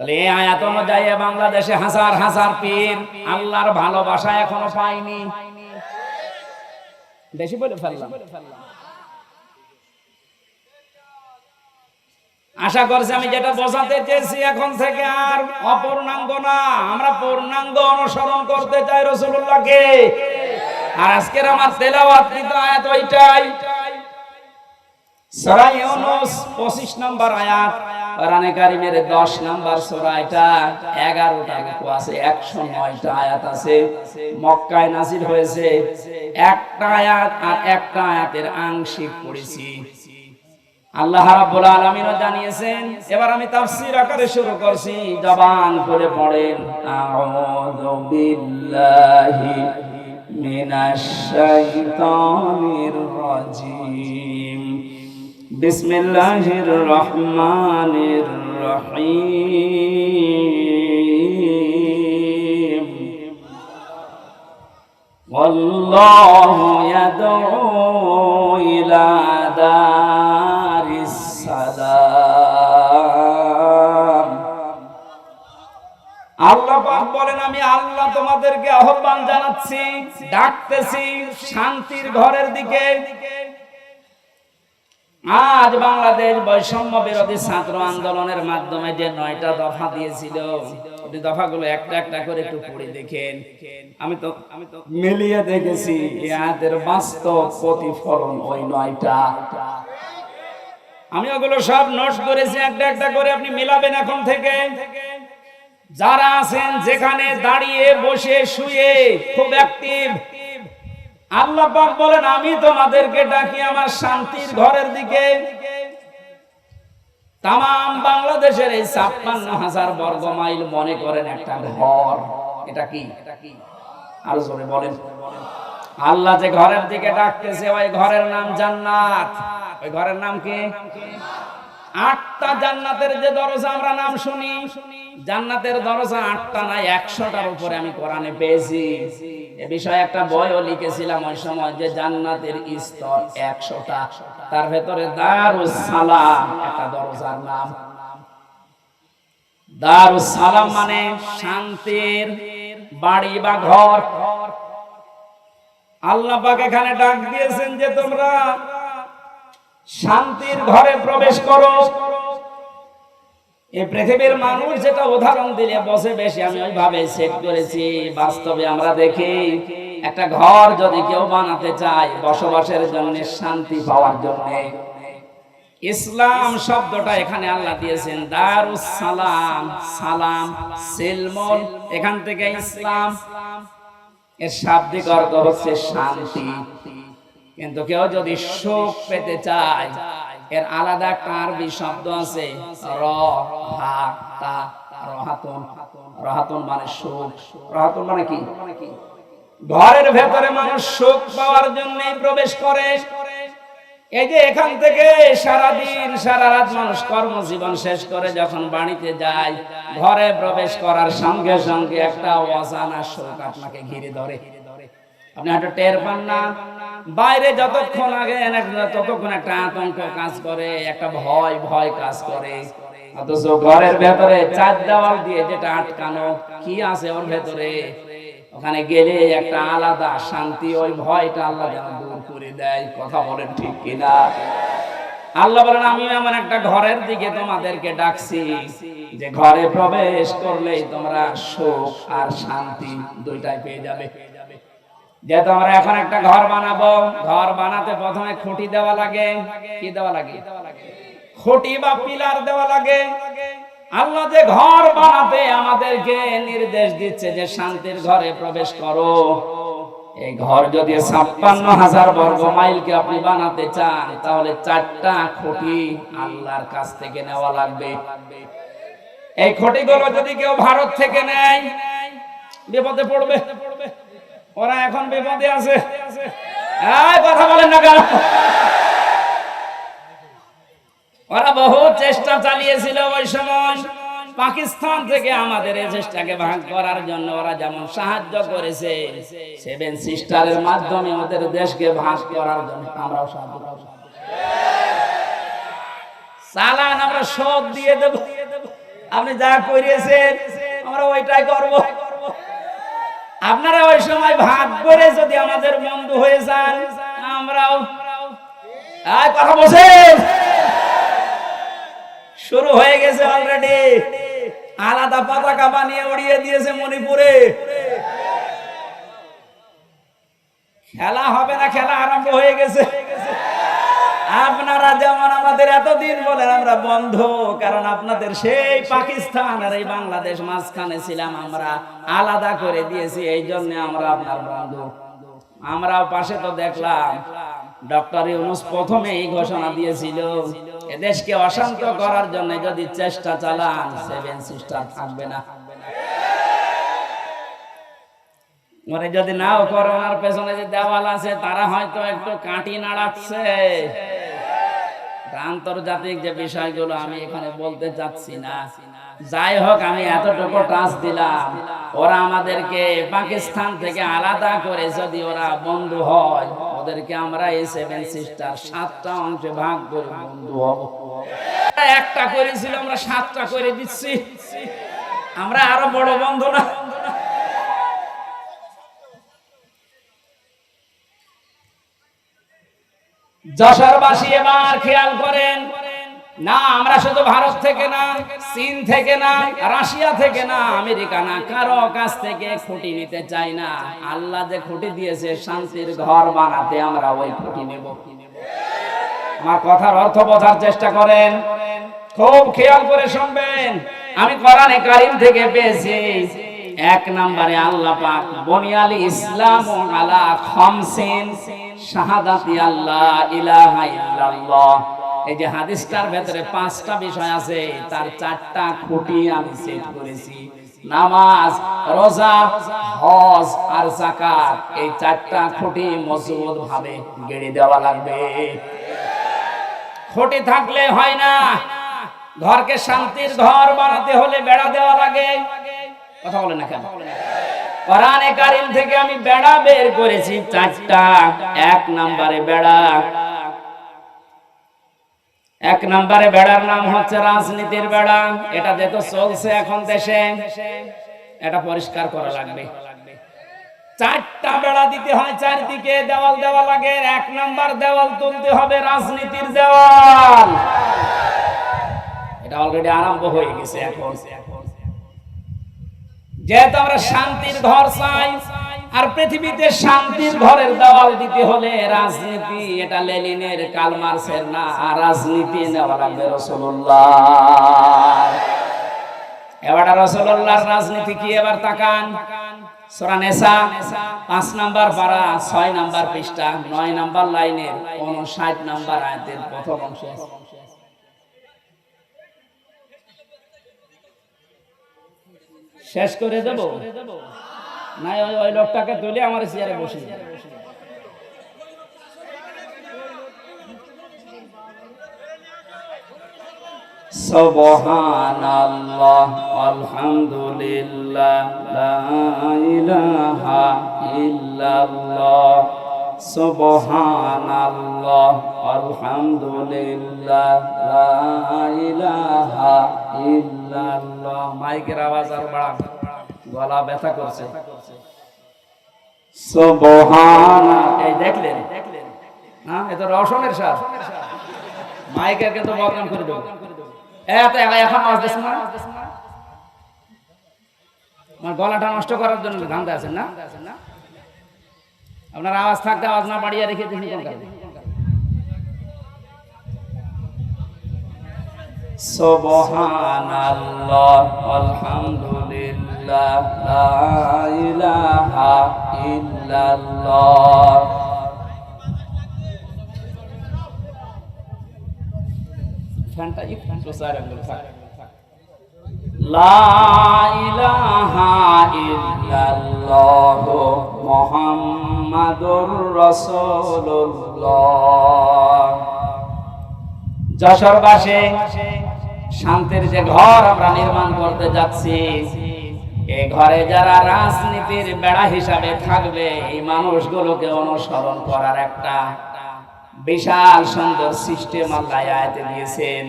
তাহলে এই আয়াত অনুযায়ী বাংলাদেশে হাজার হাজার পীর। আল্লাহর ভালোবাসা এখনও পাইনি। বেশি বলে ফেললাম। আশা করছি আমি যেটা বোঝাতে চেয়েছি এখন থেকে আর অপূর্ণাঙ্গ না। আমরা পূর্ণাঙ্গ অনুসরণ করতে চাই রসুল্লাহকে আর আজকের আমার তেলাওয়াত কিন্তু আয়াত ওইটাই। সূরা ইউনূস 25 নম্বর আয়াত। কোরআনে কারিমের 10 নম্বর সূরা এটা 11টা রূপ আছে 109টা আয়াত আছে। মক্কায় নাযিল হয়েছে একটা আয়াত আর একটা আয়াতের আংশিক পড়েছি আল্লাহ রাব্বুল আলামিনও জানিয়েছেন, এবার আমি তাফসীর আকারে শুরু করছি। জবান করে পড়েন, আউযু বিল্লাহি মিনাশ শাইতানির রাজিম। বিসমিল্লাহির রহমানির রহিম والله يدعو إلى دار السلام আল্লাহ পাক বলেন আমি আল্লাহ তোমাদেরকে আহ্বান জানাচ্ছি ডাকতেছি শান্তির ঘরের দিকে আজ বাংলাদেশ বৈষম্য বিরোধী ছাত্র আন্দোলনের মাধ্যমে যে নয়টা দফা দিয়েছিল দফাগুলো একটা একটা করে একটু পড়ে দেখেন। আমি তো আমি তো মিলিয়ে দেখেছি বাস্তব প্রতিফলন ওই নয়টা। আমি ওগুলো সব নোট করেছি, একটা একটা করে আপনি মিলাবেন এখন থেকে। যারা আছেন, যেখানে দাঁড়িয়ে, বসে, শুয়ে, খুব অ্যাক্টিভ আল্লাহ পাক বলেন, আমি তোমাদেরকে ডাকি আমার শান্তির ঘরের দিকে। তাম বাংলাদেশের এই ছাপ্পান্ন হাজার বর্গ মাইল মনে করেন একটা ঘর। এটা কি? আরও বলেন। আল্লাহ যে ঘরের দিকে ডাকতেছে, ওই ঘরের নাম জান্নাত। ওই ঘরের নাম কি? আটটা জান্নাতের যে দরজা আমরা নাম শুনি, জান্নাতের দরজা আটটা নাই একশোটার উপরে আমি কোরআনে পেয়েছি। এ বিষয়ে একটা বইও লিখেছিলাম ওই সময় যে জান্নাতের স্তর একশোটা, তার ভেতরে দারুস সালাম একটা দরজার নাম। দারুস সালাম মানে শান্তির বাড়ি বা ঘর। আল্লাহ পাক এখানে ডাক দিয়েছেন যে তোমরা শান্তির ঘরে প্রবেশ করো। এই পৃথিবীর মানুষ যেটা উদাহরণ দিলে বসে বেশি, আমি ওইভাবে সেট করেছি। বাস্তবে আমরা দেখি, একটা ঘর যদি কেউ বানাতে চায়, বসবাসের জন্য, শান্তি পাওয়ার জন্য। ইসলাম শব্দটা এখানে আল্লাহ দিয়েছেন, দারুস সালাম সালাম, সিলমন, এখান থেকে ইসলাম। এর শাব্দিক অর্থ হচ্ছে শান্তি। কিন্তু কেউ যদি সুখ পেতে চায়, এর আলাদা একটা শব্দ আছে রহাতন। রহাতন মানে রহাতন মানে কি? ঘরের ভেতরে মানুষ পাওয়ার জন্য প্রবেশ করে। এই যে এখান থেকে সারা দিন সারা রাত মানুষ কর্মজীবন শেষ করে যখন বাড়িতে যায়, ঘরে প্রবেশ করার সঙ্গে সঙ্গে একটা অজানা শোক আপনাকে ঘিরে ধরে। আপনি হয়তো টের পান না বাইরে যতক্ষণ আগে ততক্ষণ একটা আতঙ্ক কাজ করে, একটা ভয় ভয় কাজ করে। অথচ ঘরের ভেতরে চার দেওয়াল দিয়ে যেটা আটকানো, কি আছে ওর ভেতরে? ওখানে গেলে একটা আলাদা শান্তি, ওই ভয়টা আল্লাহ যেন দূর করে দেয়। কথা বলেন ঠিক কিনা? আল্লাহ বলেন, আমি এমন একটা ঘরের দিকে তোমাদেরকে ডাকছি, যে ঘরে প্রবেশ করলেই তোমরা সুখ আর শান্তি দুইটাই পেয়ে যাবে। যেহেতু আমরা এখন একটা ঘর বানাবো, ঘর বানাতে প্রথমে খুঁটি দেওয়া লাগে। কি দেওয়া লাগে? খুঁটি বা পিলার দেওয়া লাগে। আল্লাহ যে ঘর বানাতে আমাদেরকে নির্দেশ দিচ্ছে যে শান্তির ঘরে প্রবেশ করো। এই ঘর যদি ছাপ্পান্ন হাজার বর্গ মাইলকে আপনি বানাতে চান, তাহলে চারটা খুঁটি আল্লাহর কাছ থেকে নেওয়া লাগবে। এই খুঁটিগুলো যদি কেউ ভারত থেকে নেয়, বিপদে পড়বে। ওরা এখন বিপদে আছে। কথা বলেন না কেন? ওরা বহু চেষ্টা চালিয়েছিল ওই সময়। পাকিস্তান থেকে আমাদের এই চেষ্টাকে ভাগ করার জন্য ওরা যেমন সাহায্য করেছে সেভেন সিস্টারের মাধ্যমে ওদের দেশকে ভাগ করার জন্য আমরাও সাহায্য চালান আমরা সব দিয়ে দেব। আপনি যা করিয়েছেন, আমরা ওইটাই করব। আপনারা ওই সময় ভাগ করে যদি আমাদের বন্ধু হয়ে যান, আমরাও। কথা বসে শুরু হয়ে গেছে অলরেডি আলাদা পতাকা বানিয়ে উড়িয়ে দিয়েছে মণিপুরে। খেলা হবে না, খেলা আরম্ভ হয়ে গেছে। আপনারা যেমন আমাদের এতদিন বলেন আমরা বন্ধ, কারণ আপনাদের সেই পাকিস্তান আর এই বাংলাদেশ মাঝখানে ছিলাম, আমরা আলাদা করে দিয়েছি, এই জন্য আমরা আপনার বন্ধু। আমরাও পাশে তো দেখলাম, ডক্টর ইউনুস প্রথমে এই ঘোষণা দিয়েছিল, এদেশকে অশান্ত করার জন্য যদি চেষ্টা চালান, সেভেন সিস্টার থাকবে না। মানে যদি নাও করোনার পেছনে যে দেওয়াল আছে, তারা হয়তো একটু কাটি নাড়াচ্ছে। আন্তর্জাতিক যে বিষয়গুলো আমি এখানে বলতে চাচ্ছি না, যাই হোক আমি এতটুকু টাচ দিলাম। ওরা আমাদেরকে পাকিস্তান থেকে আলাদা করে যদি ওরা বন্ধু হয়, ওদেরকে আমরা এই সেভেন সিস্টার সাতটা অংশে ভাগ করে বন্ধু হব। একটা করেছিল, আমরা সাতটা করে দিচ্ছি। আমরা আরও বড় বন্ধু না। যশোরবাসী এবার খেয়াল করেন। না, আমরা শুধু ভারত থেকে না, চীন থেকে না, রাশিয়া থেকে না, আমেরিকা না, কারও কাছ থেকে খুঁটি নিতে চাই না। আল্লাহ যে খুঁটি দিয়েছে, শান্তির ঘর বানাতে আমরা ওই খুঁটি নেব। আমার কথার অর্থ বোঝার চেষ্টা করেন। খুব খেয়াল করে শুনবেন। আমি কোরআনে কারিম থেকে পেয়েছি। এক নম্বরে আল্লাহ পাক বনিয়াল ইসলাম আলা খামসিন শাহাদাতি আল্লাহ ইলাহা ইল্লাল্লাহ। এই যে হাদিসটার ভেতরে পাঁচটা বিষয় আছে, তার চারটা খুঁটি আমি সেট করেছি। নামাজ, রোজা, হজ আর যাকাত, এই চারটা খুঁটি মজবুত ভাবে গেড়ে দেওয়া লাগবে। খুঁটি থাকলে হয় না। ঘরকে শান্তির ঘর বানাতে হলে বেড়া দেওয়া লাগে। কথা বলে না কেন? কোরআনে কারিম থেকে আমি বেড়া বের করেছি, চারটা, এক নম্বরে বেড়া। এক নম্বরে বেড়ার নাম হচ্ছে রাজনীতির বেড়া। এটা যেহেতু চলছে এখন দেশে। এটা পরিষ্কার করা লাগবে। চারটা বেড়া দিতে হয় চারদিকে, দেওয়াল দেওয়া লাগে এক নাম্বার দেওয়াল তুলতে হবে রাজনীতির দেওয়াল। এটা অলরেডি আরম্ভ হয়ে গেছে এখন। যেহেতু আমরা শান্তির ঘর চাই, আর পৃথিবীতে শান্তির ঘরের দেওয়াল দিতে হলে রাজনীতি, এটা লেনিনের কালমার্সের না, আর রাজনীতি এবার রাজনীতি কি এবার তাকান? পাঁচ নাম্বার ছয় নাম্বার পৃষ্ঠা, নয় নাম্বার লাইনের, উনষাট নাম্বার আয়তের প্রথম অংশ শেষ করে দেব? না ওই লোকটাকে তুলে আমার চেয়ারে বসে সুবহানাল্লাহ আলহামদুলিল্লাহ লা ইলাহা ইল্লাল্লাহ সুবহানাল্লাহ আলহামদুলিল্লাহ লা ইলাহা ইল্লাল্লাহ। মাইকের আওয়াজ আর বাড়ান। গলা ব্যথা করছে। এই দেখলেন? হ্যাঁ এ তো রওশনের সার। মাইকের কিন্তু বদনাম করে দেবো। এখন আওয়াজ না? আমার গলাটা নষ্ট করার জন্য ধান্দা আছেন না? আপনার আওয়াজ থাকতে আওয়াজ না বাড়িয়ে রেখে দিন সুবহানাল্লাহ আলহামদুলিল্লাহ। লা ইলাহা ইল্লাল্লাহ। ফ্যানটা একটু সাইড আঙ্গুল থাক। লা ইলাহা ইল্লাল্লাহ মুহাম্মাদুর রাসূলুল্লাহ। যশোরবাসী শান্তির যে ঘর আমরা নির্মাণ করতে যাচ্ছি এই ঘরে যারা রাজনীতির বেড়া হিসাবে থাকবে, এই মানুষগুলোকে অনুসরণ করার একটা বিশাল সুন্দর সিস্টেম আল্লাহ আয়াতে দিয়েছেন।